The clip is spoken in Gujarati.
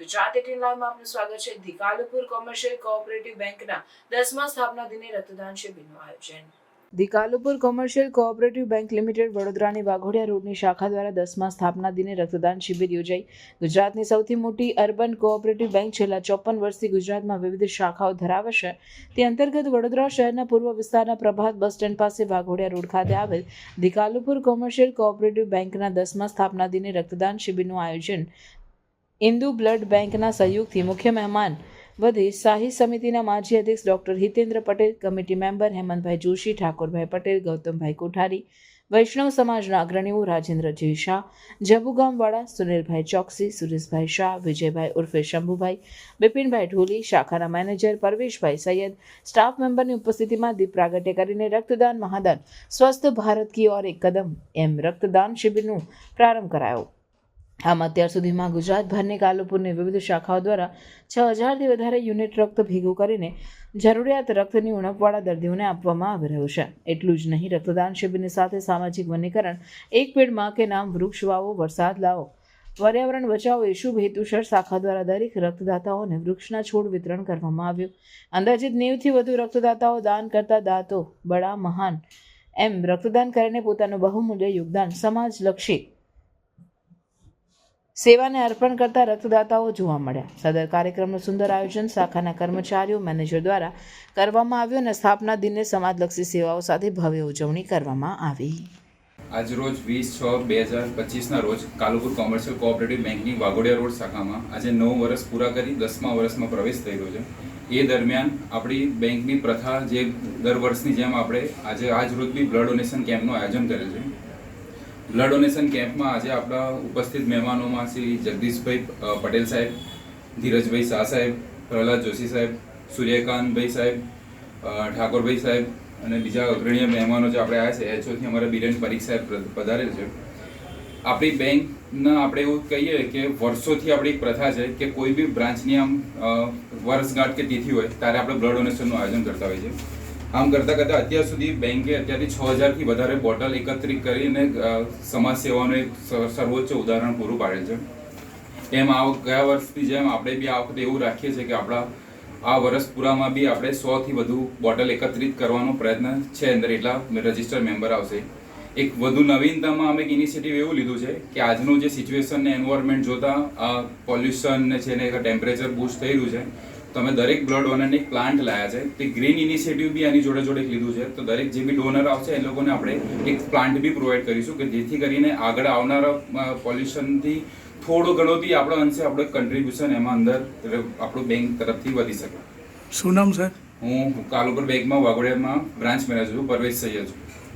ગુજરાત એટીન લાઈવમાં આપનું સ્વાગત છે. દિકાલુપુર કોમર્શિયલ કોઓપરેટિવ બેંકના દસમા સ્થાપના દિને રક્તદાન શિબિરનું આયોજન. દિકાલુપુર કોમર્શિયલ કોઓપરેટિવ બેંક લિમિટેડ વડોદરાની વાઘોડિયા રોડની શાખા દ્વારા દસમા સ્થાપના દિને રક્તદાન શિબિર યોજાઈ. ગુજરાતની સૌથી મોટી અર્બન કોઓપરેટિવ બેંક છેલ્લા ચોપન વર્ષથી ગુજરાતમાં વિવિધ શાખાઓ ધરાવે છે તે અંતર્ગત વડોદરા શહેરના પૂર્વ વિસ્તારના પ્રભાત બસ સ્ટેન્ડ પાસે વાઘોડિયા રોડ ખાતે આવેલ દિકાલુપુર કોમર્શિયલ કોઓપરેટિવ બેંકના દસમા સ્થાપના દિને રક્તદાન શિબિરનું આયોજન ઇન્દુ બ્લડ બેંકના સહયોગથી મુખ્ય મહેમાન વધી શાહી સમિતિના માજી અધ્યક્ષ doctor Hitendra Patel, committee member Hemantbhai Joshi, Thakorbhai Patel, Gautambhai Kothari, Vaishnav સમાજના અગ્રણીઓ રાજેન્દ્રજી શાહ જબુગામવાળા સુનિલભાઈ ચોકસી, સુરેશભાઈ શાહ, વિજયભાઈ ઉર્ફે શંભુભાઈ, બિપિનભાઈ ઢોલી, શાખાના મેનેજર પરવેશભાઈ સૈયદ, સ્ટાફ મેમ્બરની ઉપસ્થિતિમાં દીપ પ્રાગટ્ય કરીને રક્તદાન મહાદાન, સ્વસ્થ ભારત કી ઓર એક કદમ, એમ રક્તદાન શિબિરનું પ્રારંભ કરાયો. આમ અત્યાર સુધીમાં ગુજરાતભરની કાલુપુરની વિવિધ શાખાઓ દ્વારા છ હજારથી વધારે યુનિટ રક્ત ભેગું કરીને જરૂરિયાત રક્તની ઉણપવાળા દર્દીઓને આપવામાં આવી રહ્યું છે. એટલું જ નહીં, રક્તદાન શિબિરની સાથે સામાજિક વનીકરણ, એક પેડમાં કે નામ વૃક્ષ વાવો, વરસાદ લાવો, પર્યાવરણ બચાવો એ શુભ હેતુસર શાખા દ્વારા દરેક રક્તદાતાઓને વૃક્ષના છોડ વિતરણ કરવામાં આવ્યું. અંદાજિત નેવથી વધુ રક્તદાતાઓ દાન કરતા દાતો બડા મહાન, એમ રક્તદાન કરીને પોતાનું બહુમૂલ્ય યોગદાન સમાજલક્ષી સેવાને અર્પણ કરતા રક્તદાતાઓ જોવા મળ્યા. સદર કાર્યક્રમનું સુંદર આયોજન શાખાના કર્મચારીઓ, મેનેજર દ્વારા કરવામાં આવ્યું અને સ્થાપના દિને સમાજલક્ષી સેવાઓ સાથે ભવ્ય ઉજવણી કરવામાં આવી. આજરોજ વીસ છ બે હજાર પચીસના રોજ કાલુપુર કોમર્શિયલ કોઓપરેટિવ બેંકની વાઘોડિયા રોડ શાખામાં આજે નવ વર્ષ પૂરા કરી દસમા વર્ષમાં પ્રવેશ થઈ રહ્યો છે. એ દરમિયાન આપણી બેંકની પ્રથા જે દર વર્ષની જેમ આપણે આજે આજ રોજ બી બ્લડ ડોનેશન કેમ્પનું આયોજન કરેલ છે. બ્લડ ડોનેશન કેમ્પમાં આજે આપણા ઉપસ્થિત મહેમાનોમાં શ્રી જગદીશભાઈ પટેલ સાહેબ, ધીરજભાઈ શાહ સાહેબ, પ્રહલાદ જોશી સાહેબ, સૂર્યકાંતભાઈ સાહેબ ઠાકોરભાઈ સાહેબ અને બીજા અગ્રણીય મહેમાનો જે આપણે આવ્યા છે એચઓથી અમારા બિરેન પરીખ સાહેબ પધારેલ છે. આપણી બેંકના આપણે એવું કહીએ કે વર્ષોથી આપણી પ્રથા છે કે કોઈ બી બ્રાન્ચની આમ વર્ષગાંઠ કે તિથિ હોય, ત્યારે આપણે બ્લડ ડોનેશનનું આયોજન કરતા હોઈએ છીએ. આમ કરતાં કરતાં અત્યાર સુધી બેંકે અત્યારથી છ હજારથી વધારે બોટલ એકત્રિત કરીને સમાજ સેવાનું એક સર્વોચ્ચ ઉદાહરણ પૂરું પાડેલ છે. એમ આ ગયા વર્ષથી જેમ આપણે બી આ વખતે એવું રાખીએ છીએ કે આપણા, આ વર્ષ પૂરામાં બી આપણે સોથી વધુ બોટલ એકત્રિત કરવાનો પ્રયત્ન છે અંદર એટલા રજિસ્ટર મેમ્બર આવશે. એક વધુ નવીનતામાં અમે એક ઇનિશિયેટિવ એવું લીધું છે કે આજનું જે સિચ્યુએશન ને એન્વાયરમેન્ટ જોતા પોલ્યુશન ને છે ને ટેમ્પરેચર બૂસ્ટ થઈ રહ્યું છે તો અમે દરેક બ્લડ ડોનરને એક પ્લાન્ટ લાયા છે. તે ગ્રીન ઇનિશિયેટિવ બી આની જોડે જોડે લીધું છે. તો દરેક જે બી ડોનર આવશે એ લોકોને આપણે એક પ્લાન્ટ બી પ્રોવાઈડ કરીશું કે જેથી કરીને આગળ આવનારા પોલ્યુશનથી થોડો ઘણો બી આપણો અંશે આપણો કન્ટ્રીબ્યુશન એમાં અંદર આપણું બેંક તરફથી વધી શકે. શું નામ સર હું કાલુપર બેંકમાં વાઘોડિયામાં બ્રાન્ચ મેનેજર છું પરવેશ સૈયદ છું.